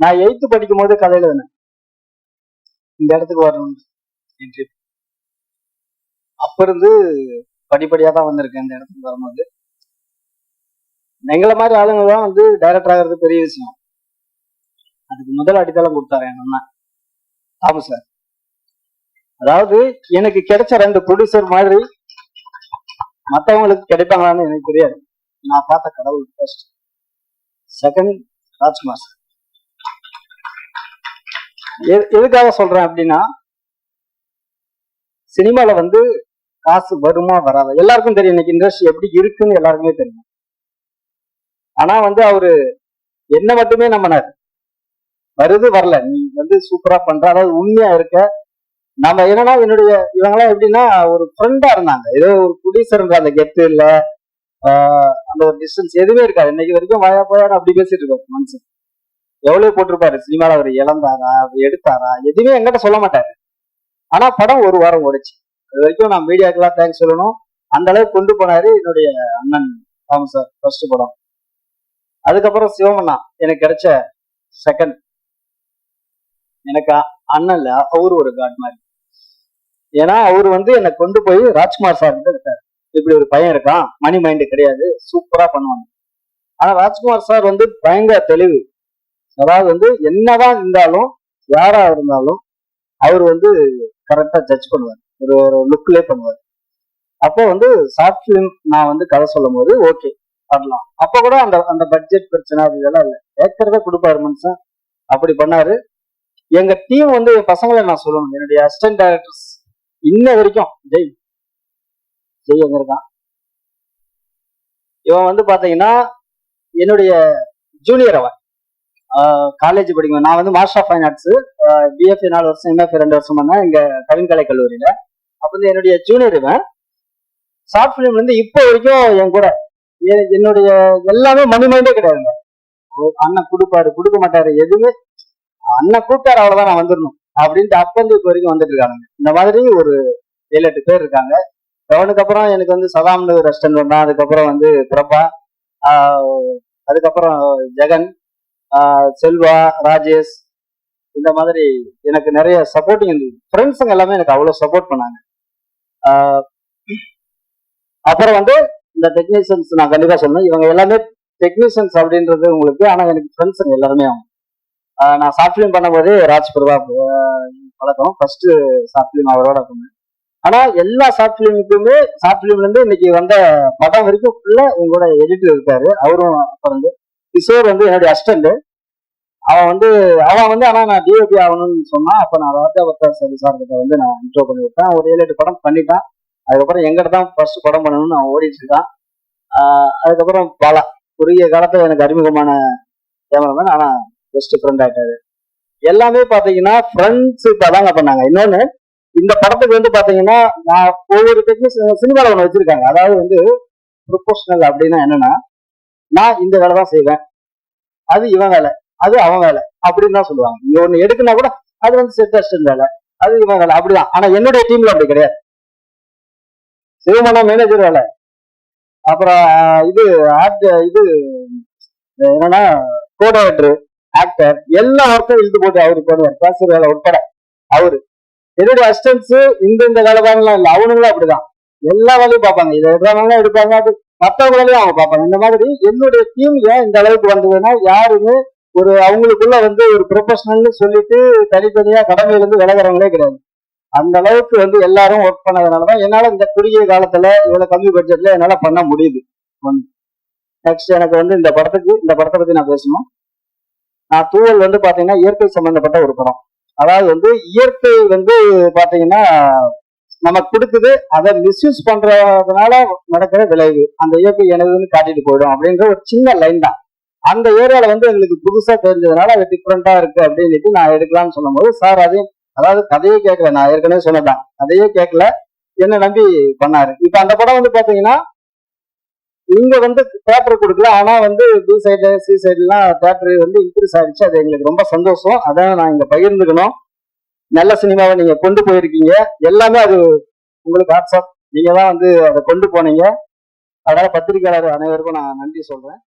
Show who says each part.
Speaker 1: நான் எயித்து படிக்கும் போது கதை எழுதினேன். இந்த இடத்துக்கு வரணும் என்று அப்ப இருந்து படிப்படியா தான் வந்திருக்கேன் இந்த இடத்துக்கு வரும்போது. எங்களை மாதிரி ஆளுங்க தான் வந்து டைரக்டர் ஆகிறது பெரிய விஷயம். அதுக்கு முதல் அடித்தளம் கொடுத்தாரு என் அண்ணன் ஆமா சார். அதாவது எனக்கு கிடைச்ச ரெண்டு ப்ரொடியூசர் மாதிரி மத்தவங்களுக்கு கிடைப்பாங்களான்னு எனக்கு தெரியாது. நான் பார்த்த கடவுள் ஃபர்ஸ்ட் செகண்ட் ராஜ்குமார் சார். எதுக்காக சொல்றேன் அப்படின்னா சினிமால வந்து காசு வருமா வராதா? எல்லாருக்கும் தெரியும் இன்னைக்கு இண்டஸ்ட்ரி எப்படி இருக்குன்னு எல்லாருக்குமே தெரியும். ஆனா வந்து அவரு என்ன மட்டுமே நம்பினார். வருது வரல. நீ வந்து சூப்பரா பண்ற. அதாவது உண்மையா இருக்க. நம்ம என்னன்னா என்னுடைய இவங்கெல்லாம் எப்படின்னா ஒரு ஃப்ரெண்டா இருந்தாங்க. ஏதோ ஒரு ப்ரொடியூசர்ன்ற அந்த கெத்து இல்ல. ஆஹ் அந்த ஒரு டிஸ்டன்ஸ் எதுவுமே இருக்காது. இன்னைக்கு வரைக்கும் வாயா போயான்னு அப்படி பேசிட்டு இருக்கோம் மனுஷன். எவ்வளவு போட்டிருப்பாரு? சினிமாவில் அவர் இழந்தாரா? அவர் எடுத்தாரா? எதுவுமே எங்கிட்ட சொல்ல மாட்டாரு. ஆனா படம் ஒரு வாரம் ஓடிச்சு. அது வரைக்கும் நான் மீடியாக்கெல்லாம் தேங்க்ஸ் சொல்லணும். அந்த அளவுக்கு கொண்டு போனாரு என்னுடைய அண்ணன் ஆமாம் சார் ஃபர்ஸ்ட் படம். அதுக்கப்புறம் சிவமண்ணா எனக்கு கிடைச்ச செகண்ட் எனக்கு அண்ணன் இல்ல அவரு ஒரு காட் மாதிரி. ஏன்னா அவர் வந்து என்னை கொண்டு போய் ராஜ்குமார் சார் கிட்ட விட்டாரு. இப்படி ஒரு பையன் இருக்கான் மணி மைண்டு கிடையாது சூப்பரா பண்ணுவாங்க ஆனா ராஜ்குமார் சார் வந்து பயங்கர தெளிவு. அதாவது வந்து என்னதான் இருந்தாலும் யாரா இருந்தாலும் அவர் வந்து கரெக்டா ஜட்ஜ் பண்ணுவார். ஒரு ஒரு லுக்லேயே பண்ணுவார். அப்போ வந்து ஷார்ட் ஃபிலிம் நான் வந்து கதை சொல்லும் போது ஓகே பண்ணலாம். அப்ப கூட அந்த அந்த பட்ஜெட் பிரச்சனை அது இதெல்லாம் இல்லை. ஏற்கனவே கொடுப்பாரு மனுஷன். அப்படி பண்ணாரு. எங்க டீம் வந்து பசங்களை நான் சொல்லணும். என்னுடைய அசிஸ்டன்ட் டைரக்டர்ஸ் இன்ன வரைக்கும் ஜெய் ஜெய் எங்க இருக்கான். இவன் வந்து பாத்தீங்கன்னா என்னுடைய ஜூனியர் அவன். காலேஜ் படிக்கும் நான் வந்து master of fine arts BFA நாலு வருஷம் எம்எஃப் ரெண்டு வருஷம் பண்ணேன் இங்க கவின்கலை கல்லூரியில. அப்ப வந்து என்னுடைய ஜூனியர் இவன் ஷார்ட் ஃபிலிம்ல இருந்து இப்போ வரைக்கும் என் கூட என்னுடைய எல்லாமே மணி மைண்டே கிடையாதுங்க ஓ, அண்ணன் கொடுப்பாரு கொடுக்க மாட்டாரு எதுவுமே அண்ணன் கூப்பிட்டாரு அவ்வளவுதான் நான் வந்துடணும் அப்படின்ட்டு அப்ப வந்து இப்போ வரைக்கும் வந்துட்டு இருக்காங்க இந்த மாதிரி ஒரு ஏழு எட்டு பேர் இருக்காங்க. அவனுக்கு அப்புறம் எனக்கு வந்து சதாம்னு ரெஸ்டன் ரெஸ்டாரண்ட் வந்தான் அதுக்கப்புறம் வந்து பிரபா ஆஹ் அதுக்கப்புறம் ஜெகன் செல்வா ராஜேஷ் இந்த மாதிரி எனக்கு நிறைய சப்போர்ட்டிங் இருந்தது. ஃப்ரெண்ட்ஸுங்க எல்லாமே எனக்கு அவ்வளவு சப்போர்ட் பண்ணாங்க. ஆஹ் அப்புறம் வந்து இந்த டெக்னீஷியன்ஸ் நான் கண்டிப்பா சொன்னேன் இவங்க எல்லாமே டெக்னீஷியன்ஸ் அப்படின்றது உங்களுக்கு ஆனா எனக்கு ஃப்ரெண்ட்ஸுங்க எல்லாருமே அவங்க. ஆஹ் நான் ஷார்ட் பண்ணும்போது ராஜ் பிரதாப் பழக்கம். ஃபர்ஸ்ட் ஷார்ட் ஃபிலிம் அவரோட பண்ணேன். ஆனா எல்லா சாஃப்ட் ஃபிலிமுக்குமே சாஃப்ட் ஃபிலிம்ல இருந்து இன்னைக்கு வந்த படம் வரைக்கும் ஃபுல்லா உங்களோட எடிட்டர் இருக்காரு. அவரும் பிறந்து கிஷோர் வந்து என்னுடைய அசிஸ்டன்ட் அவன் வந்து அவன் வந்து ஆனா நான் டிஓபி ஆகணும்னு சொன்னான் அப்போ நான் ராஜா பத்தா சரி சார் கிட்ட வந்து நான் இன்ட்ரோ பண்ணி விட்டேன். ஒரு ஏழு எட்டு படம் பண்ணிட்டான். அதுக்கப்புறம் எங்கிட்ட தான் ஃபர்ஸ்ட் படம் பண்ணணும்னு அவன் ஓடிட்டு இருக்கான். ஆஹ் அதுக்கப்புறம் பல குறுகிய காலத்தில் எனக்கு அறிமுகமான கேமராமேன் ஆனா பெஸ்ட் ஃப்ரெண்ட் ஆகிட்டாரு எல்லாமே பார்த்தீங்கன்னா ஃப்ரெண்ட்ஸ் தாங்க பண்ணாங்க. இன்னொன்று இந்த படத்துக்கு வந்து பார்த்தீங்கன்னா நான் ஒவ்வொரு டெக்னிஷியன் சினிமாவில் ஒன்று வச்சிருக்காங்க. அதாவது வந்து ப்ரொபோஷனல் அப்படின்னா என்னன்னா நான் இந்த வேலை தான் செய்வேன். அது இவன் வேலை அது அவன் வேலை அப்படின்னு தான் சொல்லுவாங்க. இங்க ஒண்ணு எடுக்குன்னா கூட அது வந்து செட் வேலை அது இவன் வேலை அப்படிதான். ஆனா என்னுடைய டீம்ல அப்படி கிடையாது. சிவமனா மேனேஜர் வேலை. அப்புறம் இது ஆக்ட் இது என்னன்னா கோடைரக்டர் ஆக்டர் எல்லா ஒர்க்கும் இழுத்து போட்டு அவரு போடுவார் பேசுற வேலை உட்பட. அவரு. என்னுடைய அசிஸ்டன்ஸ் இந்த இந்த வேலை தானலாம் இல்லை அவனுங்களும் அப்படிதான். எல்லா வேலையும் பார்ப்பாங்க. இதை எடுத்தாங்க எடுப்பாங்க அது மற்றவங்க அவங்க பார்ப்பாங்க. இந்த மாதிரி என்னுடைய டீம் ஏன் இந்த அளவுக்கு வந்ததுன்னா யாருமே ஒரு அவங்களுக்குள்ள வந்து ஒரு ப்ரொஃபஷனல்னு சொல்லிட்டு தனித்தனியா கடமையில இருந்து விலகிறவங்களே கிடையாது. அந்த அளவுக்கு வந்து எல்லாரும் ஒர்க் பண்ணதுனாலதான் என்னால இந்த குறுகிய காலத்துல இவ்வளவு கம்மி பட்ஜெட்ல என்னால பண்ண முடியுது. நெக்ஸ்ட் எனக்கு வந்து இந்த படத்துக்கு இந்த படத்தை பத்தி நான் பேசணும். நான் தூவல் வந்து பாத்தீங்கன்னா இயற்கை சம்பந்தப்பட்ட ஒரு படம். அதாவது வந்து இயற்கை வந்து பாத்தீங்கன்னா நமக்கு கொடுக்குது அதை மிஸ்யூஸ் பண்றதுனால நடக்கிற விளைவு. அந்த இயற்கை எனதுன்னு காட்டிட்டு போயிடும் அப்படின்ற ஒரு சின்ன லைன் தான். அந்த ஏரியால வந்து எங்களுக்கு புதுசா தெரிஞ்சதுனால அது டிஃப்ரெண்டா இருக்கு அப்படின்னுட்டு நான் எடுக்கலாம்னு சொல்லும்போது சார் அதையும் அதாவது கதையே கேட்கல நான் ஏற்கனவே சொன்னதான் கதையே கேட்கல. என்ன நம்பி பண்ணாரு. இப்ப அந்த படம் வந்து பாத்தீங்கன்னா இங்க வந்து தேட்டர் கொடுக்கல. ஆனா வந்து பி சைடு சி சைடுலாம் தேட்டர் வந்து இன்க்ரீஸ் ஆயிடுச்சு. அது எங்களுக்கு ரொம்ப சந்தோஷம். அதான் நான் இங்க பகிர்ந்துக்கணும். நல்ல சினிமாவை நீங்க கொண்டு போயிருக்கீங்க. எல்லாமே அது உங்களுக்கு வாட்ஸ்அப். நீங்க தான் வந்து அதை கொண்டு போனீங்க. அதனால பத்திரிகையாளர் அனைவருக்கும் நான் நன்றி சொல்றேன்.